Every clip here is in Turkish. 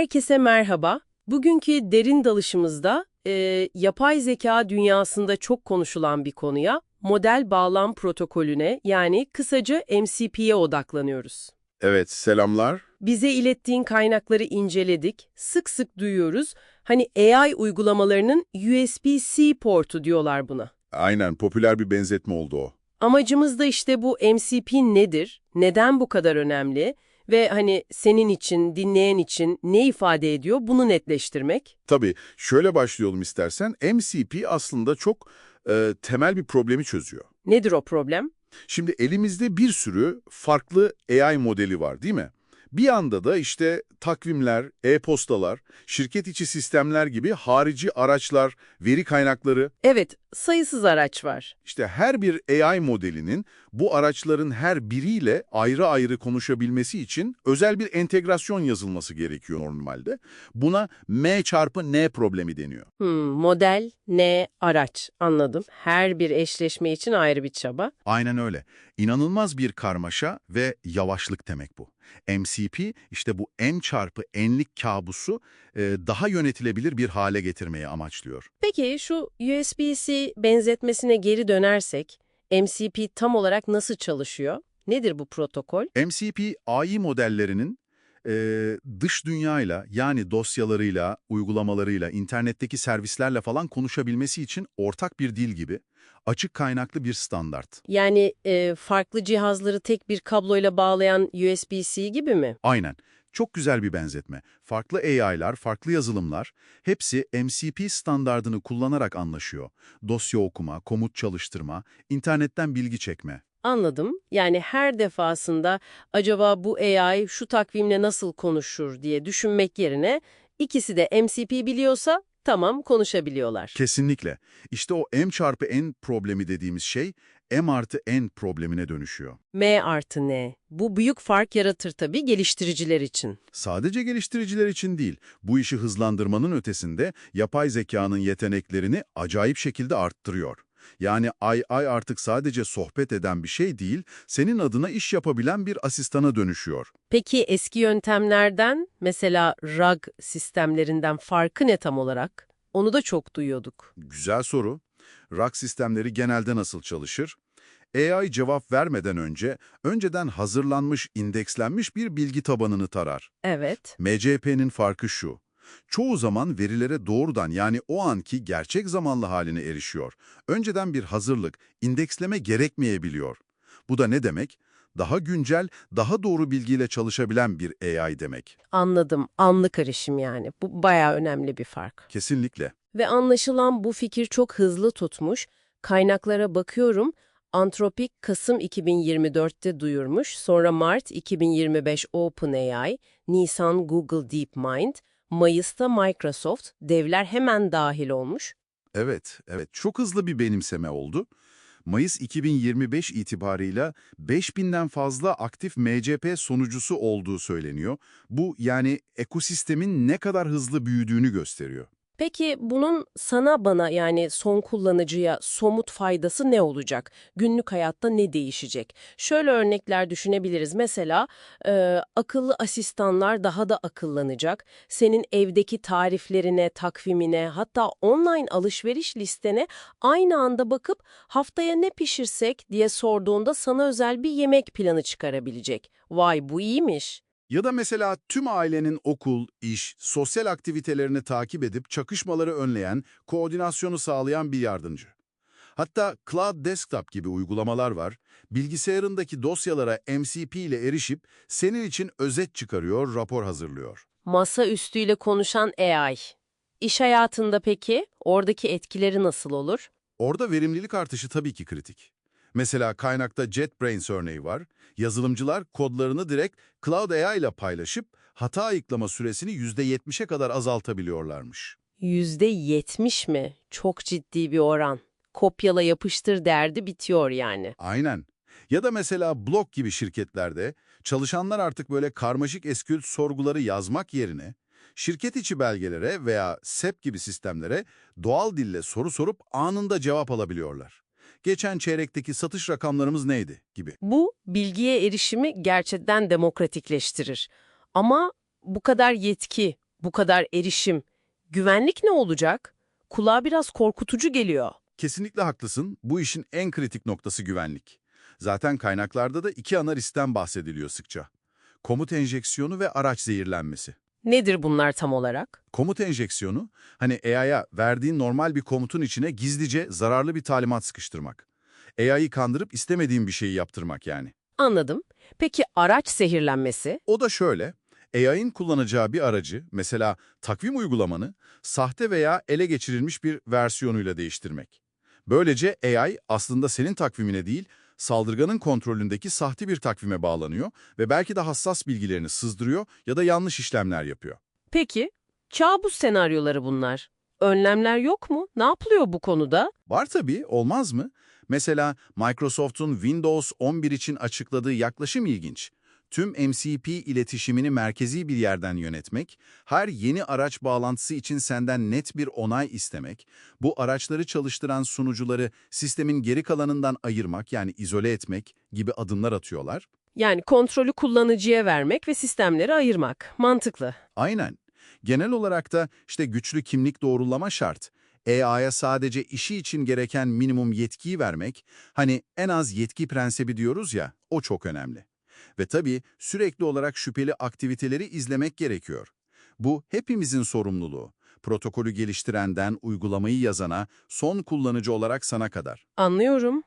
Herkese merhaba. Bugünkü derin dalışımızda e, yapay zeka dünyasında çok konuşulan bir konuya, model bağlam protokolüne yani kısaca MCP'ye odaklanıyoruz. Evet, selamlar. Bize ilettiğin kaynakları inceledik, sık sık duyuyoruz. Hani AI uygulamalarının USB-C portu diyorlar buna. Aynen, popüler bir benzetme oldu o. Amacımız da işte bu MCP nedir, neden bu kadar önemli ve hani senin için, dinleyen için ne ifade ediyor bunu netleştirmek. Tabii, şöyle başlayalım istersen. MCP aslında çok e, temel bir problemi çözüyor. Nedir o problem? Şimdi elimizde bir sürü farklı AI modeli var değil mi? Bir yanda da işte takvimler, e-postalar, şirket içi sistemler gibi harici araçlar, veri kaynakları, Evet, sayısız araç var. İşte her bir AI modelinin bu araçların her biriyle ayrı ayrı konuşabilmesi için özel bir entegrasyon yazılması gerekiyor normalde. Buna M çarpı N problemi deniyor. Hmm, model, ne, araç. Anladım. Her bir eşleşme için ayrı bir çaba. Aynen öyle. İnanılmaz bir karmaşa ve yavaşlık demek bu. MCP işte bu M çarpı N'lik kabusu e, daha yönetilebilir bir hale getirmeyi amaçlıyor. Peki şu USB-C benzetmesine geri dönersek, MCP tam olarak nasıl çalışıyor? Nedir bu protokol? MCP AI modellerinin e, dış dünyayla yani dosyalarıyla, uygulamalarıyla, internetteki servislerle falan konuşabilmesi için ortak bir dil gibi açık kaynaklı bir standart. Yani e, farklı cihazları tek bir kabloyla bağlayan USB-C gibi mi? Aynen. Çok güzel bir benzetme. Farklı AI'lar, farklı yazılımlar hepsi MCP standardını kullanarak anlaşıyor. Dosya okuma, komut çalıştırma, internetten bilgi çekme. Anladım. Yani her defasında acaba bu AI şu takvimle nasıl konuşur diye düşünmek yerine ikisi de MCP biliyorsa tamam konuşabiliyorlar. Kesinlikle. İşte o M çarpı N problemi dediğimiz şey M artı N problemine dönüşüyor. M artı N. Bu büyük fark yaratır tabii geliştiriciler için. Sadece geliştiriciler için değil, bu işi hızlandırmanın ötesinde yapay zekanın yeteneklerini acayip şekilde arttırıyor. Yani AI artık sadece sohbet eden bir şey değil, senin adına iş yapabilen bir asistana dönüşüyor. Peki eski yöntemlerden mesela RAG sistemlerinden farkı ne tam olarak? Onu da çok duyuyorduk. Güzel soru. RAG sistemleri genelde nasıl çalışır? AI cevap vermeden önce, önceden hazırlanmış, indekslenmiş bir bilgi tabanını tarar. Evet. MCP'nin farkı şu. Çoğu zaman verilere doğrudan yani o anki gerçek zamanlı haline erişiyor. Önceden bir hazırlık, indeksleme gerekmeyebiliyor. Bu da ne demek? Daha güncel, daha doğru bilgiyle çalışabilen bir AI demek. Anladım. Anlık erişim yani. Bu bayağı önemli bir fark. Kesinlikle. Ve anlaşılan bu fikir çok hızlı tutmuş. Kaynaklara bakıyorum. Antropik Kasım 2024'te duyurmuş, sonra Mart 2025 OpenAI, Nisan Google DeepMind, Mayıs'ta Microsoft, devler hemen dahil olmuş. Evet, evet. Çok hızlı bir benimseme oldu. Mayıs 2025 itibarıyla 5000'den fazla aktif MCP sonucusu olduğu söyleniyor. Bu yani ekosistemin ne kadar hızlı büyüdüğünü gösteriyor. Peki bunun sana bana yani son kullanıcıya somut faydası ne olacak? Günlük hayatta ne değişecek? Şöyle örnekler düşünebiliriz. Mesela e, akıllı asistanlar daha da akıllanacak. Senin evdeki tariflerine, takvimine hatta online alışveriş listene aynı anda bakıp haftaya ne pişirsek diye sorduğunda sana özel bir yemek planı çıkarabilecek. Vay bu iyiymiş. Ya da mesela tüm ailenin okul, iş, sosyal aktivitelerini takip edip çakışmaları önleyen, koordinasyonu sağlayan bir yardımcı. Hatta Cloud Desktop gibi uygulamalar var. Bilgisayarındaki dosyalara MCP ile erişip senin için özet çıkarıyor, rapor hazırlıyor. Masa üstüyle konuşan AI. İş hayatında peki oradaki etkileri nasıl olur? Orada verimlilik artışı tabii ki kritik. Mesela kaynakta JetBrains örneği var. Yazılımcılar kodlarını direkt Cloud AI ile paylaşıp hata ayıklama süresini %70'e kadar azaltabiliyorlarmış. %70 mi? Çok ciddi bir oran. Kopyala yapıştır derdi bitiyor yani. Aynen. Ya da mesela Block gibi şirketlerde çalışanlar artık böyle karmaşık SQL sorguları yazmak yerine şirket içi belgelere veya SEP gibi sistemlere doğal dille soru sorup anında cevap alabiliyorlar. Geçen çeyrekteki satış rakamlarımız neydi gibi. Bu bilgiye erişimi gerçekten demokratikleştirir. Ama bu kadar yetki Bu kadar erişim. Güvenlik ne olacak? Kulağa biraz korkutucu geliyor. Kesinlikle haklısın. Bu işin en kritik noktası güvenlik. Zaten kaynaklarda da iki ana riskten bahsediliyor sıkça. Komut enjeksiyonu ve araç zehirlenmesi. Nedir bunlar tam olarak? Komut enjeksiyonu, hani AI'ya verdiğin normal bir komutun içine gizlice zararlı bir talimat sıkıştırmak. AI'yi kandırıp istemediğin bir şeyi yaptırmak yani. Anladım. Peki araç zehirlenmesi? O da şöyle, AI'nin kullanacağı bir aracı, mesela takvim uygulamanı, sahte veya ele geçirilmiş bir versiyonuyla değiştirmek. Böylece AI aslında senin takvimine değil, saldırganın kontrolündeki sahte bir takvime bağlanıyor ve belki de hassas bilgilerini sızdırıyor ya da yanlış işlemler yapıyor. Peki, kabus senaryoları bunlar. Önlemler yok mu? Ne yapılıyor bu konuda? Var tabii, olmaz mı? Mesela Microsoft'un Windows 11 için açıkladığı yaklaşım ilginç. Tüm MCP iletişimini merkezi bir yerden yönetmek, her yeni araç bağlantısı için senden net bir onay istemek, bu araçları çalıştıran sunucuları sistemin geri kalanından ayırmak yani izole etmek gibi adımlar atıyorlar. Yani kontrolü kullanıcıya vermek ve sistemleri ayırmak. Mantıklı. Aynen. Genel olarak da işte güçlü kimlik doğrulama şart. EA'ya sadece işi için gereken minimum yetkiyi vermek, hani en az yetki prensibi diyoruz ya, o çok önemli. Ve tabii sürekli olarak şüpheli aktiviteleri izlemek gerekiyor. Bu hepimizin sorumluluğu. Protokolü geliştirenden uygulamayı yazana, son kullanıcı olarak sana kadar. Anlıyorum.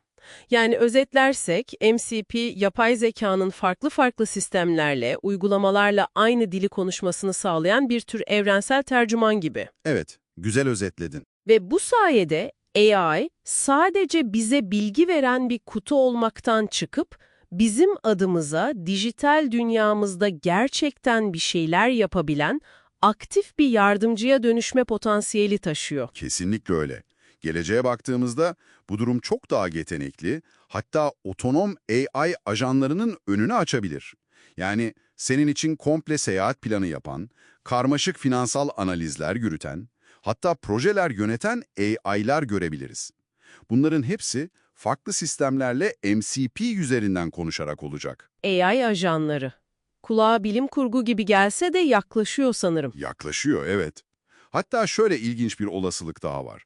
Yani özetlersek MCP yapay zekanın farklı farklı sistemlerle, uygulamalarla aynı dili konuşmasını sağlayan bir tür evrensel tercüman gibi. Evet, güzel özetledin. Ve bu sayede AI sadece bize bilgi veren bir kutu olmaktan çıkıp bizim adımıza dijital dünyamızda gerçekten bir şeyler yapabilen aktif bir yardımcıya dönüşme potansiyeli taşıyor. Kesinlikle öyle. Geleceğe baktığımızda bu durum çok daha yetenekli, hatta otonom AI ajanlarının önünü açabilir. Yani senin için komple seyahat planı yapan, karmaşık finansal analizler yürüten, hatta projeler yöneten AI'lar görebiliriz. Bunların hepsi farklı sistemlerle MCP üzerinden konuşarak olacak. AI ajanları. Kulağa bilim kurgu gibi gelse de yaklaşıyor sanırım. Yaklaşıyor, evet. Hatta şöyle ilginç bir olasılık daha var.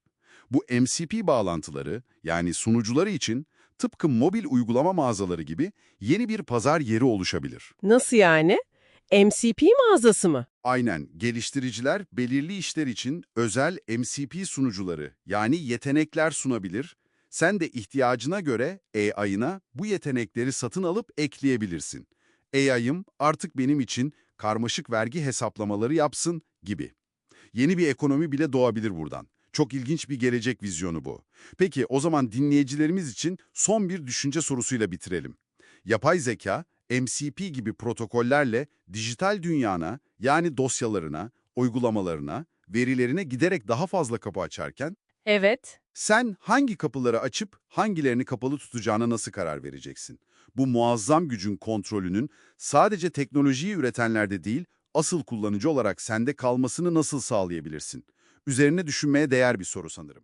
Bu MCP bağlantıları, yani sunucuları için tıpkı mobil uygulama mağazaları gibi yeni bir pazar yeri oluşabilir. Nasıl yani? MCP mağazası mı? Aynen, geliştiriciler belirli işler için özel MCP sunucuları, yani yetenekler sunabilir. Sen de ihtiyacına göre AI'ına bu yetenekleri satın alıp ekleyebilirsin. AI'ım artık benim için karmaşık vergi hesaplamaları yapsın gibi. Yeni bir ekonomi bile doğabilir buradan. Çok ilginç bir gelecek vizyonu bu. Peki o zaman dinleyicilerimiz için son bir düşünce sorusuyla bitirelim. Yapay zeka, MCP gibi protokollerle dijital dünyana yani dosyalarına, uygulamalarına, verilerine giderek daha fazla kapı açarken Evet. sen hangi kapıları açıp hangilerini kapalı tutacağına nasıl karar vereceksin? Bu muazzam gücün kontrolünün sadece teknolojiyi üretenlerde değil, asıl kullanıcı olarak sende kalmasını nasıl sağlayabilirsin? Üzerine düşünmeye değer bir soru sanırım.